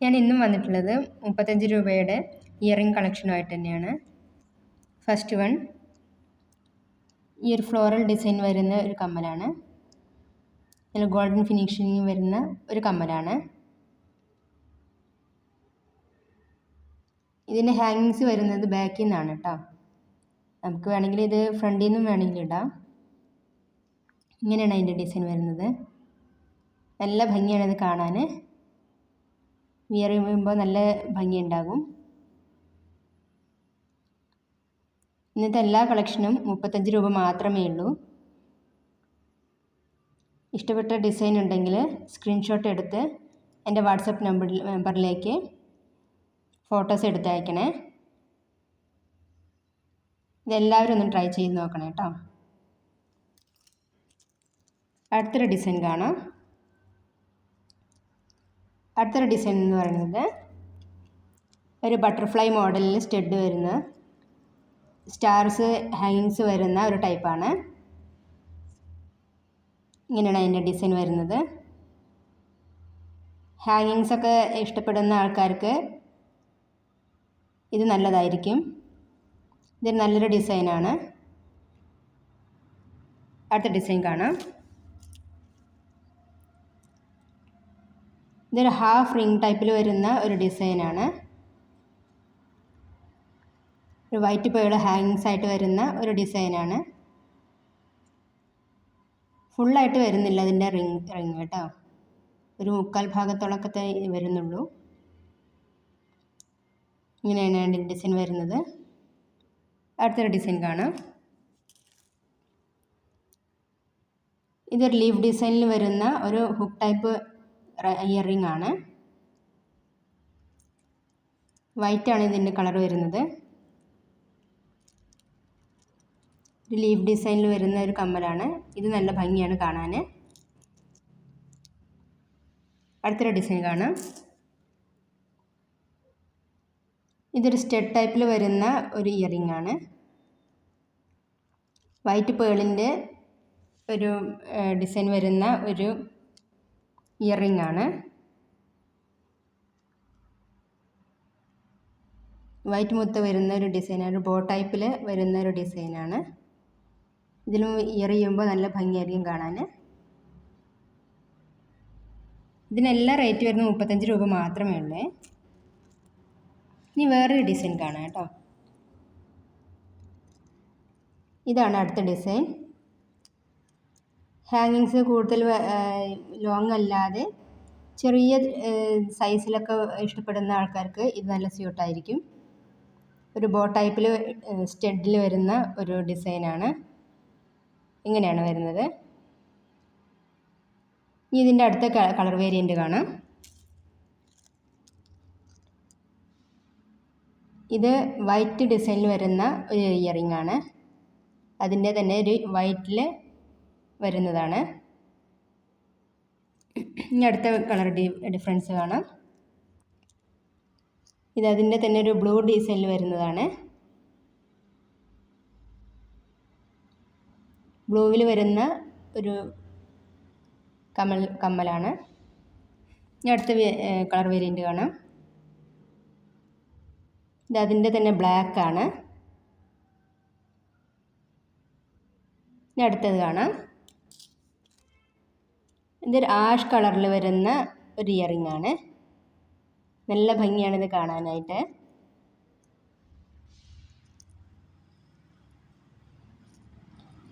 ഞാൻ ഇന്നും വന്നിട്ടുള്ളത് മുപ്പത്തഞ്ച് രൂപയുടെ ഇയറിംഗ് കളക്ഷനുമായിട്ട് തന്നെയാണ്. ഫസ്റ്റ് വൺ ഈ ഒരു ഫ്ലോറൽ ഡിസൈൻ വരുന്ന ഒരു കമ്മലാണ്. നല്ല ഗോൾഡൻ ഫിനിഷിങ് വരുന്ന ഒരു കമ്മലാണ്. ഇതിന്റെ ഹാങ്ങിങ്സ് വരുന്നത് ബാക്കിൽ നിന്നാണ് കേട്ടോ നമുക്ക് വേണമെങ്കിൽ ഇത് ഫ്രണ്ടിൽ നിന്നും വേണമെങ്കിൽ ഇടാം. ഇങ്ങനെയാണ് അതിന്റെ ഡിസൈൻ വരുന്നത്. നല്ല ഭംഗിയാണ് ഇത് കാണാൻ വിയർ ചെയ്യുമ്പോൾ നല്ല ഭംഗിയുണ്ടാകും. ഇന്നത്തെ എല്ലാ കളക്ഷനും മുപ്പത്തഞ്ച് രൂപ മാത്രമേ ഉള്ളൂ. ഇഷ്ടപ്പെട്ട ഡിസൈൻ ഉണ്ടെങ്കിൽ സ്ക്രീൻഷോട്ട് എടുത്ത് എന്റെ വാട്സപ്പ് നമ്പറിൽ നമ്പറിലേക്ക് ഫോട്ടോസ് എടുത്ത് അയക്കണേ ഇതെല്ലാവരും ഒന്ന് ട്രൈ ചെയ്ത് നോക്കണം കേട്ടോ. അടുത്തൊരു ഡിസൈൻ കാണാം. അടുത്തൊരു ഡിസൈൻ എന്ന് പറയുന്നത് ഒരു ബട്ടർഫ്ലൈ മോഡലിൽ സ്റ്റഡ് വരുന്ന സ്റ്റാർസ് ഹാങ്ങിങ്സ് വരുന്ന ഒരു ടൈപ്പാണ് ഇങ്ങനെയാണ് അതിന്റെ ഡിസൈൻ വരുന്നത്. ഹാങ്ങിങ്സ് ഒക്കെ ഇഷ്ടപ്പെടുന്ന ആൾക്കാർക്ക് ഇത് നല്ലതായിരിക്കും. ഇത് നല്ലൊരു ഡിസൈനാണ് അടുത്ത ഡിസൈൻ കാണാം. ഇതൊരു ഹാഫ് റിംഗ് ടൈപ്പിൽ വരുന്ന ഒരു ഡിസൈനാണ് ഒരു വൈറ്റ് പേൾ ഹാങ്സ് ആയിട്ട് വരുന്ന ഒരു ഡിസൈനാണ് ഫുള്ളായിട്ട് വരുന്നില്ല അതിന്റെ റിങ് റിങ് കേട്ടോ. ഒരു മുക്കാൽ ഭാഗത്തോളൊക്കെ വരുന്നുള്ളൂ. ഇങ്ങനെയാണ് അതിന്റെ ഡിസൈൻ വരുന്നത്. അടുത്തൊരു ഡിസൈൻ കാണാം. ഇതൊരു ലീഫ് ഡിസൈനിൽ വരുന്ന ഒരു ഹുക്ക് ടൈപ്പ് ഇയർ റിംഗ് ആണ്. വൈറ്റ് ആണ് ഇതിന്റെ കളർ വരുന്നത്. ലീഫ് ഡിസൈനിൽ വരുന്ന ഒരു കമ്മലാണ്. ഇത് നല്ല ഭംഗിയാണ് കാണാൻ അടുത്തൊരു ഡിസൈൻ കാണാം. ഇതൊരു സ്റ്റെഡ് ടൈപ്പിൽ വരുന്ന ഒരു ഇയറിംഗ് ആണ്. വൈറ്റ് പേളിന്റെ ഒരു ഡിസൈൻ വരുന്ന ഒരു ഇയറിംഗ് ആണ് വൈറ്റ് മുത്ത് വരുന്ന ഒരു ഡിസൈൻ ഒരു ബോ ടൈപ്പിൽ വരുന്ന ഒരു ഡിസൈനാണ്. ഇതിലും ഇയർ ചെയ്യുമ്പോൾ നല്ല ഭംഗിയായിരിക്കും കാണാൻ ഇതിനെല്ലാം റേറ്റ് വരുന്നത് മുപ്പത്തഞ്ച് രൂപ മാത്രമേ ഉള്ളേ. ഇനി വേറൊരു ഡിസൈൻ കാണാം കേട്ടോ. ഇതാണ് അടുത്ത ഡിസൈൻ. ഹാങ്ങിങ്സ് കൂടുതൽ ലോങ് അല്ലാതെ ചെറിയ സൈസിലൊക്കെ ഇഷ്ടപ്പെടുന്ന ആൾക്കാർക്ക് ഇത് നല്ല സ്യൂട്ടായിരിക്കും ഒരു ബോ ടൈപ്പിൽ സ്റ്റെഡിൽ വരുന്ന ഒരു ഡിസൈനാണ് ഇങ്ങനെയാണ് വരുന്നത്. ഇനി ഇതിന്റെ അടുത്ത കളർ വേരിയന്റ് കാണാം. ഇത് വൈറ്റ് ഡിസൈനിൽ വരുന്ന ഒരു ഇയറിംഗ് ആണ്. അതിന്റെ തന്നെ ഒരു വൈറ്റിൽ വരുന്നതാണ്. ഇനി അടുത്ത കളർ ഡി ഡിഫറൻസ് കാണാം. ഇത് അതിന്റെ തന്നെ ഒരു ബ്ലൂ ഡിസൈനിൽ വരുന്നതാണ്. ബ്ലൂവിൽ വരുന്ന ഒരു കമൽ കമ്മലാണ്. ഇനി അടുത്ത കളർ വേരിയന്റ് കാണാം. ഇത് അതിന്റെ തന്നെ ബ്ലാക്ക് ആണ്. ഇനി അടുത്തത് കാണാം. ഇതൊരു ആഷ് കളറിൽ വരുന്ന ഒരു ഇയറിംഗ് ആണ്. നല്ല ഭംഗിയാണ് ഇത് കാണാനായിട്ട്.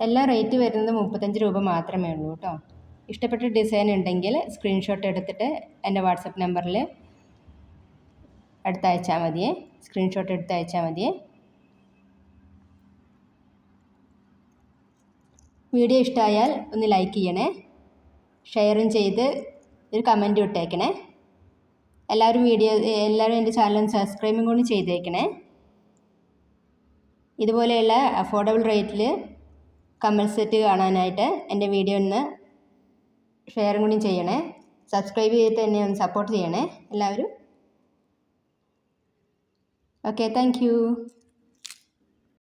എല്ലാ റേറ്റ് വരുന്നത് മുപ്പത്തഞ്ച് രൂപ മാത്രമേ ഉള്ളൂ കേട്ടോ ഇഷ്ടപ്പെട്ട ഡിസൈൻ ഉണ്ടെങ്കിൽ സ്ക്രീൻഷോട്ട് എടുത്തിട്ട് എന്റെ വാട്സപ്പ് നമ്പറിൽ അടുത്തയച്ചാൽ മതിയേ. സ്ക്രീൻഷോട്ട് എടുത്ത് അയച്ചാൽ മതിയേ. വീഡിയോ ഇഷ്ടമായാൽ ഒന്ന് ലൈക്ക് ചെയ്യണേ. ഷെയറും ചെയ്ത് ഒരു കമന്റും ഇട്ടേക്കണേ. എല്ലാവരും വീഡിയോ എല്ലാവരും എന്റെ ചാനൽ സബ്സ്ക്രൈബും കൂടി ചെയ്തേക്കണേ. ഇതുപോലെയുള്ള അഫോർഡബിൾ റേറ്റിൽ കമ്മൽ സെറ്റ് കാണാനായിട്ട് എന്റെ വീഡിയോ ഒന്ന് ഷെയറും കൂടി ചെയ്യണേ. സബ്സ്ക്രൈബ് ചെയ്തിട്ട് എന്നെ ഒന്ന് സപ്പോർട്ട് ചെയ്യണേ എല്ലാവരും. Okay thank